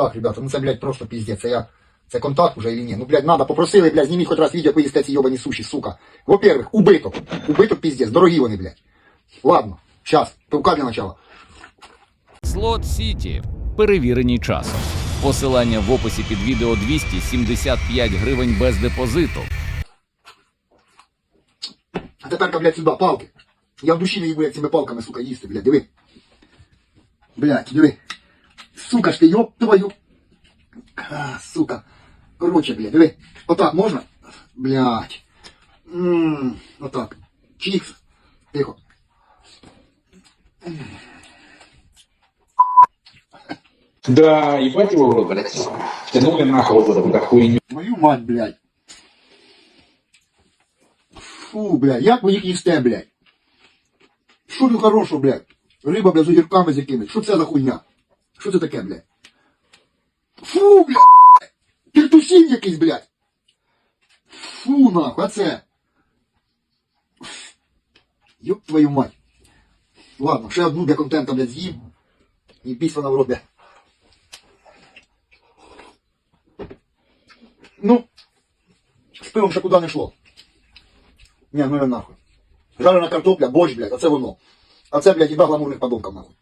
Так, ребята, ну це, блядь, просто піздець. Це я. Це контакт уже или ні? Ну, блядь, надо, попросили, блядь, зніміть хоч раз відео, їсте ці йобані суші, сука. Во-первых, убиток. Убиток піздець, дорогі вони, блядь. Ладно, щас, пивка для начала. Слот Сіті. Перевірені часом. Посилання в описі під відео 275 гривень без депозиту. А тепер, блядь, сюди, палки. Я в душі не їбу, як цими палками, сука, їсти, блядь, диви. Блядь, диви. Сука ж ти, ёб твою. А, сука. Короче, блядь, диви. Отак можна? Блядь. Ммм, отак. Чікс. Тихо. Да, ебать его в рот, блядь. Тянули нахуй вот эту хуйню. Мою мать, блядь. Фу, блядь, як ви їх їсте, блядь? Що тут хорошого, блядь? Риба, блядь, з огірками з якимись. Що це за хуйня? Що це таке, блядь? Фу, блядь! Піртусін якийсь, блядь! Фу, нахуй, а це? Ёб твою мать. Ладно, ще одну для контента, блядь, з'їм. І після в рот. Ну, з пивом ще куди не йшло. Ні, ну я нахуй. Жарена картопля, борщ, блядь, оце воно. А це, блядь, їда гламурних подонків, нахуй.